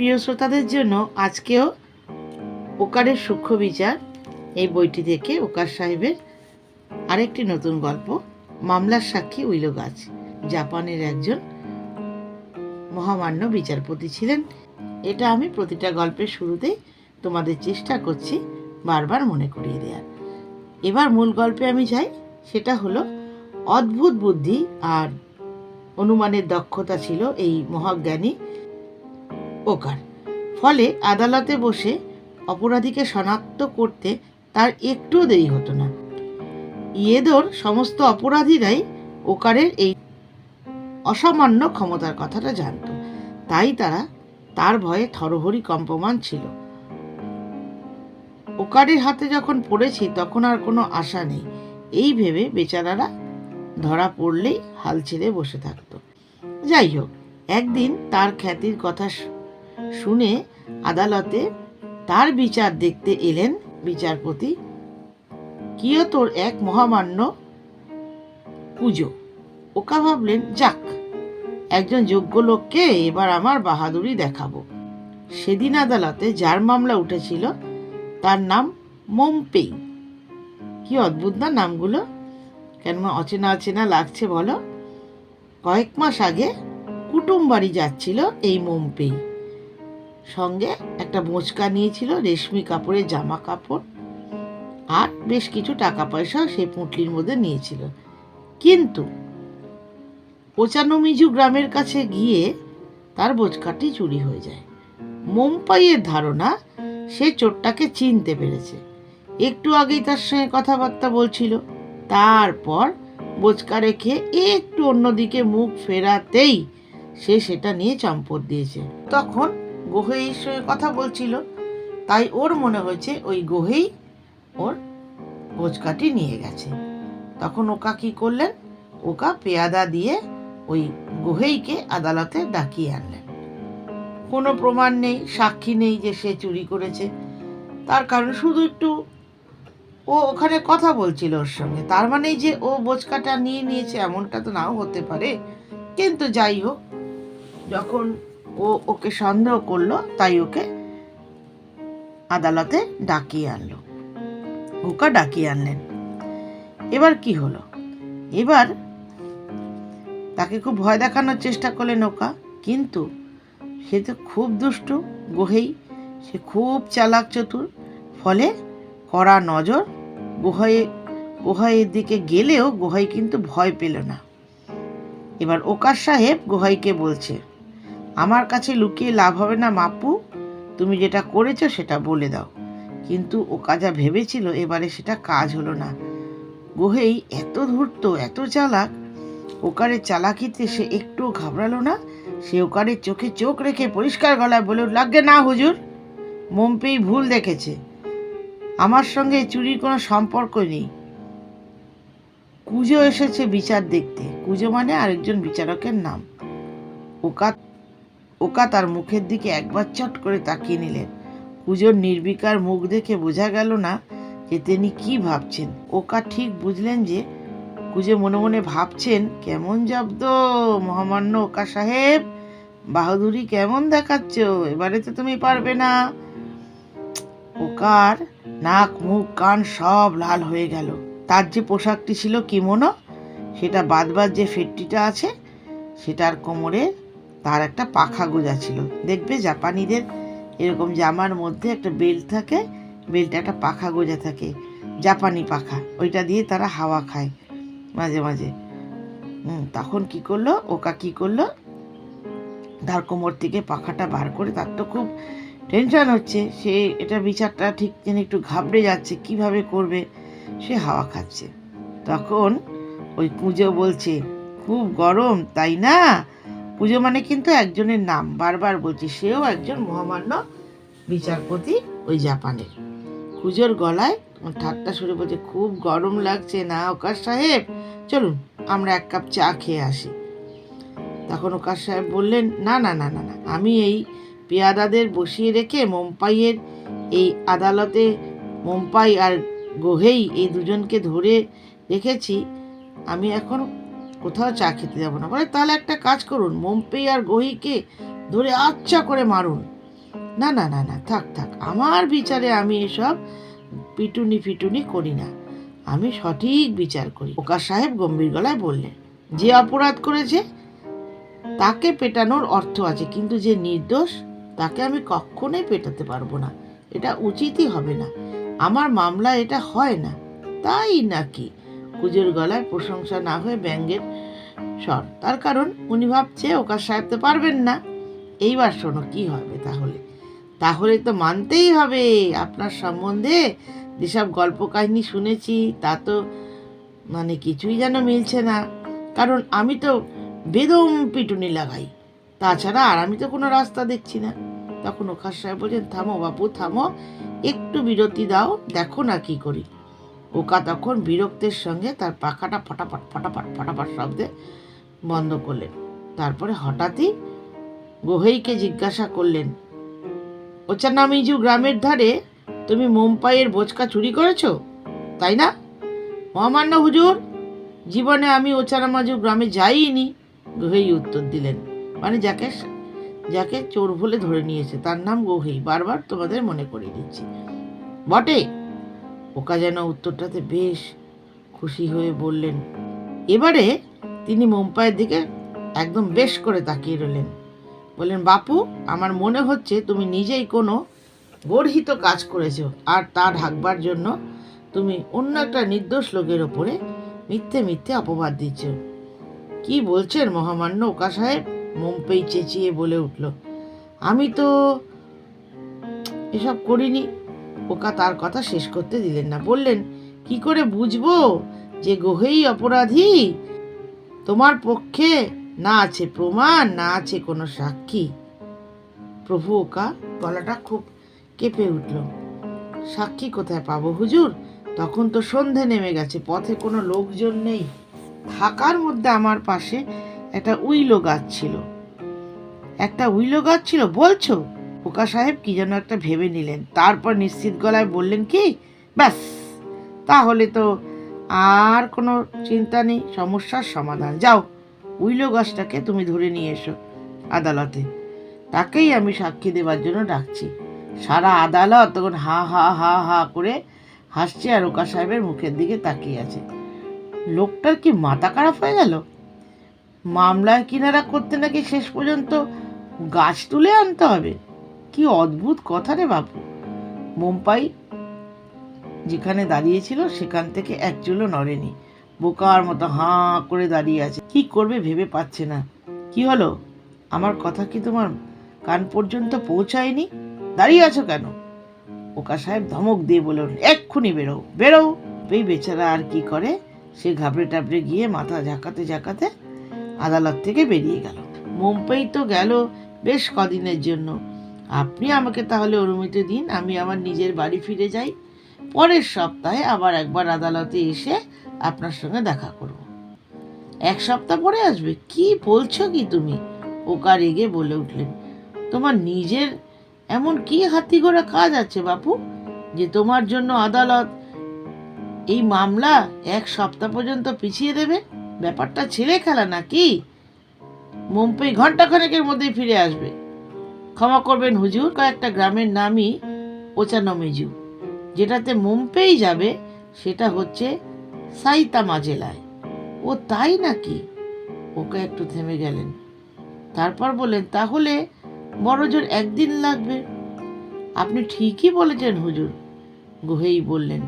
প্রিয় শ্রোতাদের জন্য আজকেও ওকারের সূক্ষ্ম বিচার, এই বইটি থেকে ওকার সাহেবের আরেকটি নতুন গল্প, মামলার সাক্ষী উইলো গাছ, জাপানের একজন মহামান্য বিচারপতি ছিলেন। এটা আমি প্রতিটা গল্পের শুরুতেই তোমাদের চেষ্টা করছি বারবার মনে করিয়ে দেওয়ার এবার মূল গল্পে আমি যাই, সেটা হলো অদ্ভুত বুদ্ধি আর অনুমানের দক্ষতা ছিল এই মহাজ্ঞানী ওকার ফলে আদালতে বসে অপরাধীকে শনাক্ত করতে তার একটুও দেরি হতো না। ইয়েদোর সমস্ত অপরাধীরাই ওকারের এই অসামান্য ক্ষমতার কথাটা জানতো। তাই তারা তার ভয়ে থরহরি কম্পমান ছিল। ওকারের হাতে যখন পড়েছি তখন আর কোনো আশা নেই। এই ভেবে বেচারারা ধরা পড়লেই হাল ছেড়ে বসে থাকতো। যাই হোক, একদিন তার খ্যাতির কথা শুনে আদালতে তার বিচার দেখতে এলেন বিচারপতি। কিয়তোর এক মহামান্য পুজো? ওকা ভাবলেন, যাক, একজন যোগ্য লোককে এবার আমার বাহাদুরি দেখাবো। সেদিন আদালতে যার মামলা উঠেছিল, তার নাম মোমপেই। কি অদ্ভুত না নামগুলো? কেন অচেনা অচেনা লাগছে বলো? কয়েক মাস আগে কুটুম বাড়ি যাচ্ছিল এই মোমপেই। সঙ্গে একটা বোঁচকা নিয়েছিল, রেশমি কাপড়ের জামা কাপড় আর বেশ কিছু টাকা পয়সা সেই পুঁটলির মধ্যে নিয়েছিল। কিন্তু ওচানমিজু গ্রামের কাছে গিয়ে তার বোচকাটি চুরি হয়ে যায়। মোমপাইয়ের ধারণা সে চোরটাকে চিনতে পেরেছে। একটু আগেই তার সঙ্গে কথাবার্তা বলছিল। তারপর বোচকা রেখে একটু অন্যদিকে মুখ ফেরাতেই সে সেটা নিয়ে চম্পট দিয়েছে। তখন গোহেইর সঙ্গে কথা বলছিল। তাই ওর মনে হয়েছে ওই গোহেই ওর বোচকাটি নিয়ে গেছে। তখন ওকা কি করলেন? ওকা পেয়াদা দিয়ে ওই গোহেইকে আদালতে ডাকিয়ে আনলেন। কোনো প্রমাণ নেই, সাক্ষী নেই যে সে চুরি করেছে। তার কারণ শুধু একটু ও ওখানে কথা বলছিল ওর সঙ্গে। তার মানেই যে ও বোচকাটা নিয়ে নিয়েছে এমনটা তো নাও হতে পারে। কিন্তু যাই হোক, যখন ও ওকে সন্দেহ করল, তাই ওকে আদালতে ডাকিয়ে আনলো। ওকা ডাকিয়ে আনলেন। এবার কি হলো? এবার তাকে খুব ভয় দেখানোর চেষ্টা করলেন ওকা, কিন্তু সে তো খুব দুষ্টু, গোহেই। সে খুব চালাক চতুর, ফলে কড়া নজর গুহায়ে গুহাইয়ের দিকে গেলেও গুহাই কিন্তু ভয় পেল না। এবার ওকার সাহেব গুহাইকে বলছে আমার কাছে লুকিয়ে লাভ হবে না, মাপু। তুমি যেটা করেছ সেটা বলে দাও। কিন্তু ওকা যা ভেবেছিল এবারে সেটা কাজ হলো না। গোহেই এত ধূর্ত, এত চালাক ওকারের চালাকিতে সে একটু ঘাবড়ালো না। সে ওকারের চোখে চোখ রেখে পরিষ্কার গলায় বলে লাগে না হুজুর। মম্পেই ভুল দেখেছে। আমার সঙ্গে চুরির কোনো সম্পর্ক নেই। কুজো এসেছে বিচার দেখতে। কুজো মানে আরেকজন বিচারকের নাম। ওকা ওকা তার মুখের দিকে একবার চট করে তাকিয়ে নিলেন। কুজোর নির্বিকার মুখ দেখে বোঝা গেল না যে তিনি কি ভাবছেন। ওকা ঠিক বুঝলেন যে কুজে মনে মনে ভাবছেন, কেমন জব্দ মহামান্য ওকা সাহেব? বাহাদুরি কেমন দেখাচ্ছ? এবারে তো তুমি পারবে না। ওকার নাক, মুখ, কান সব লাল হয়ে গেল। তার যে পোশাকটি ছিল কিমোনো সেটা বাদবার যে ফেটটিটা আছে, সেটার কোমরে তার একটা পাখা গোজা ছিল। দেখবে জাপানিদের এরকম জামার মধ্যে একটা বেল্ট থাকে বেল্টে একটা পাখা গোজা থাকে, জাপানি পাখা। ওইটা দিয়ে তারা হাওয়া খায় মাঝে মাঝে। হুম, তখন কি করল? ওকা কি করল? তার কোমর থেকে পাখাটা বার করে, তার তো খুব টেনশন হচ্ছে। সে এটা বিচারটা ঠিক যেন একটু ঘাবড়ে যাচ্ছে, কীভাবে করবে? সে হাওয়া খাচ্ছে। তখন ওই পুজো বলছে, খুব গরম, তাই না? পুজো মানে কিন্তু একজনের নাম। বারবার বলছি, সেও একজন মহামান্য বিচারপতি ওই জাপানের পুজোর গলায় ঠাট্টা সুরে বলছে, খুব গরম লাগছে না, ওকার সাহেব? চলুন, আমরা এক কাপ চা খেয়ে আসি। তখন ওকার সাহেব বললেন, না না না না না, আমি এই পেয়াদাদের বসিয়ে রেখে মোম্পাইয়ের এই আদালতে মোম্পাই আর গোহেই এই দুজনকে ধরে রেখেছি। আমি এখন কোথাও চা খেতে যাব না। বলে, তাহলে একটা কাজ করুন, মোম্পেই আর গহিকে ধরে আচ্ছা করে মারুন। না না না না, থাক থাক, আমার বিচারে আমি এসব পিটুনি ফিটুনি করি না। আমি সঠিক বিচার করি। ওকা সাহেব গম্ভীর গলায় বললেন, যে অপরাধ করেছে, তাকে পেটানোর অর্থ আছে, কিন্তু যে নির্দোষ, তাকে আমি কখনোই পেটাতে পারব না। এটা উচিতই হবে না। আমার মামলা এটা হয় না। তাই নাকি? কুজোর গলায় প্রশংসা না হয়ে ব্যঙ্গের স্বর। তার কারণ উনি ভাবছে ওকা সাহেব তো পারবেন না। এইবার শোনো, কি হবে তাহলে? তাহলে তো মানতেই হবে। আপনার সম্বন্ধে যেসব গল্প কাহিনী শুনেছি, তা তো মানে কিছুই যেন মিলছে না। কারণ আমি তো বেদম পিটুনি লাগাই। তাছাড়া আর আমি তো কোনো রাস্তা দেখছি না। তখন ওখার সাহেব বলছেন, থামো বাপু, থামো। একটু বিরতি দাও, দেখো না কি করি। ওকা তখন বিরক্তের সঙ্গে তার পাখাটা ফটাফট ফটাফট ফটাফট শব্দে বন্ধ করলেন। তারপরে হঠাৎই গোহেইকে জিজ্ঞাসা করলেন ওচার নামিজু, গ্রামের ধারে তুমি মোমপাইয়ের বোচকা চুরি করেছ? তাই না? মহামান্য হুজুর, জীবনে আমি ওচারামাজু গ্রামে যাইনি। গোহেই উত্তর দিলেন মানে যাকে যাকে চোর বলে ধরে নিয়েছে, তার নাম গোহেই। বারবার তোমাদের মনে করিয়ে দিচ্ছি। বটে? ওকা যেন উত্তরটাতে বেশ খুশি হয়ে বললেন, এবারে তিনি মোমপাইয়ের দিকে একদম বেশ করে তাকিয়ে রইলেন। বললেন, বাপু, আমার মনে হচ্ছে তুমি নিজেই কোনো গর্হিত কাজ করেছ আর তা ঢাকবার জন্য তুমি অন্য একটা নির্দোষ লোকের ওপরে মিথ্যে মিথ্যে অপবাদ দিচ্ছ। কি বলছেন মহামান্য ওকা সাহেব? মুম্পেই চেঁচিয়ে বলে উঠল, আমি তো এসব করিনি। ওকা তার কথা শেষ করতে দিলেন না। বললেন, কি করে বুঝব যে গোহেই অপরাধী? তোমার পক্ষে না আছে প্রমাণ, না আছে কোনো সাক্ষী। প্রভু ওকা গলাটা খুব কেঁপে উঠল। সাক্ষী কোথায় পাবো হুজুর? তখন তো সন্ধে নেমে গেছে, পথে কোনো লোকজন নেই। থাকার মধ্যে আমার পাশে একটা উইলো গাছ ছিল। একটা উইলো গাছ ছিল, বলছো? ওকা সাহেব কি যেন একটা ভেবে নিলেন। তারপর নিশ্চিত গলায় বললেন, কি? ব্যাস, তাহলে তো আর কোনো চিন্তা নেই, সমস্যার সমাধান। যাও, উইলো গাছটাকে তুমি ধরে নিয়ে এসো আদালতে। তাকেই আমি সাক্ষী দেবার জন্য ডাকছি। সারা আদালত তখন হা হা হা হা করে হাসছে আর ওকা সাহেবের মুখের দিকে তাকিয়ে আছে। লোকটার কি মাথা খারাপ হয়ে গেল? মামলার কিনারা করতে নাকি শেষ পর্যন্ত গাছ তুলে আনতে হবে? কি অদ্ভুত কথা রে বাপু। মুম্বাই যেখানে দাঁড়িয়েছিল, সেখান থেকে এক চুলো নড়েনি। বোকার মতো হাঁ করে দাঁড়িয়ে আছে। কি করবে ভেবে পাচ্ছে না। কি হলো? আমার কথা কি তোমার কান পর্যন্ত পৌঁছায়নি? দাঁড়িয়ে আছো কেন? ওকা সাহেব ধমক দিয়ে বলে এক্ষুনি বেরো বেরো এই বেচারা আর কি করে? সে ঘাবড়ে টাবড়ে গিয়ে মাথা ঝাঁকাতে ঝাঁকাতে আদালত থেকে বেরিয়ে গেল। মুম্বাই তো গেল বেশ কদিনের জন্য। আপনি আমাকে তাহলে অনুমতি দিন, আমি আমার নিজের বাড়ি ফিরে যাই। পরের সপ্তাহে আবার একবার আদালতে এসে আপনার সঙ্গে দেখা করব। এক সপ্তাহ পরে আসবে? কি বলছো কি তুমি? ওকা রেগে বলে উঠলেন। তোমার নিজের এমন কি হাতি ঘোড়া কাজ আছে বাপু? যে তোমার জন্য আদালত এই মামলা এক সপ্তাহ পর্যন্ত পিছিয়ে দেবে? ব্যাপারটা ছেলে খেলা নাকি? মুম্বাই ঘন্টাখানেকের মধ্যেই ফিরে আসবে। ক্ষমা করবেন হুজুর। কয়েকটা গ্রামের নামই ওচানমেজু যেটাতে মুম্পেই যাবে, সেটা হচ্ছে সাইতামা জেলায়। ও তাই নাকি? ওকে একটু থেমে গেলেন। তারপর বললেন, তাহলে বড় জোর একদিন লাগবে। আপনি ঠিকই বলেছেন হুজুর। গুহেই বললেন,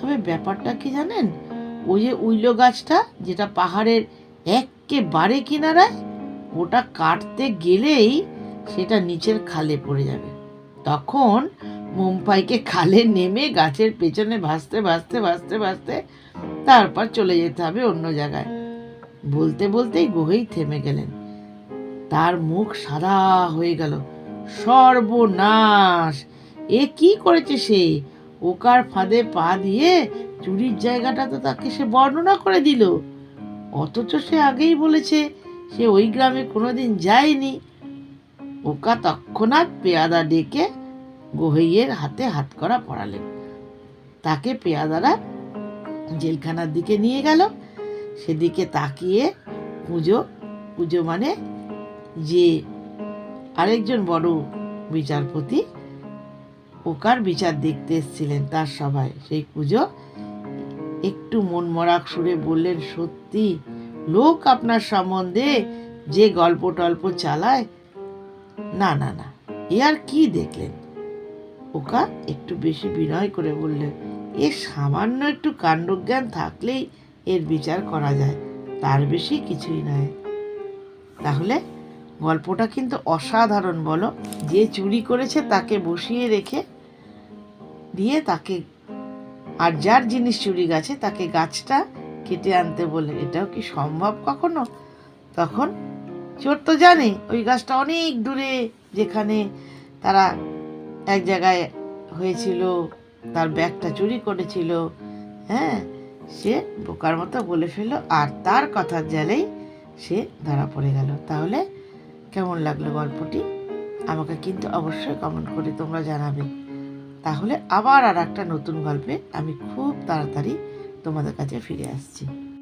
তবে ব্যাপারটা কি জানেন? ওই যে উইলো গাছটা, যেটা পাহাড়ের একেবারে কিনারায়, ওটা কাটতে গেলেই সেটা নিচের খালে পড়ে যাবে। তখন মুম্বাইকে খালে নেমে গাছের পেছনে ভাসতে ভাসতে ভাসতে ভাসতে তারপর চলে যেতে হবে অন্য জায়গায়। বলতে বলতেই গোহেই থেমে গেলেন। তার মুখ সাদা হয়ে গেল। সর্বনাশ! এ কি করেছে সে? ওকার ফাঁদে পা দিয়ে চুরির জায়গাটা তো তাকে সে বর্ণনা করে দিল। অথচ সে আগেই বলেছে, সে ওই গ্রামে কোনোদিন যায়নি। ওকা তৎক্ষণাৎ পেয়াদা ডেকে গোহেইয়ের হাতে হাত করা পড়ালেন। তাকে পেয়াদারা জেলখানার দিকে নিয়ে গেল। সেদিকে তাকিয়ে পুজো পুজো মানে যে আরেকজন বড় বিচারপতি ওকার বিচার দেখতে এসেছিলেন তার সভায়। সেই পুজো একটু মন মরাক সুরে বললেন, সত্যি, লোক আপনার সম্বন্ধে যে গল্প টল্প চালায় না না না। এ আর কি দেখলেন? ওকা একটু বেশি বিনয় করে বললেন এ সামান্য একটু কাণ্ডজ্ঞান থাকলেই এর বিচার করা যায়, তার বেশি কিছুই নয়। তাহলে গল্পটা কিন্তু অসাধারণ বলো। যে চুরি করেছে তাকে বসিয়ে রেখে দিয়ে তাকে আর যার জিনিস চুরি গেছে তাকে গাছটা কেটে আনতে বলে। এটাও কি সম্ভব কখনো? তখন চোর তো জানে, ওই গাছটা অনেক দূরে যেখানে তারা এক জায়গায় হয়েছিল, তার ব্যাগটা চুরি করেছিল হ্যাঁ? সে বোকার মতো বলে ফেলল, আর তার কথার জালেই সে ধরা পড়ে গেল। তাহলে কেমন লাগল গল্পটি? আমাকে কিন্তু অবশ্যই কমেন্ট করে তোমরা জানাবে। তাহলে আবার আর একটা নতুন গল্পে আমি খুব তাড়াতাড়ি তোমাদের কাছে ফিরে আসছি।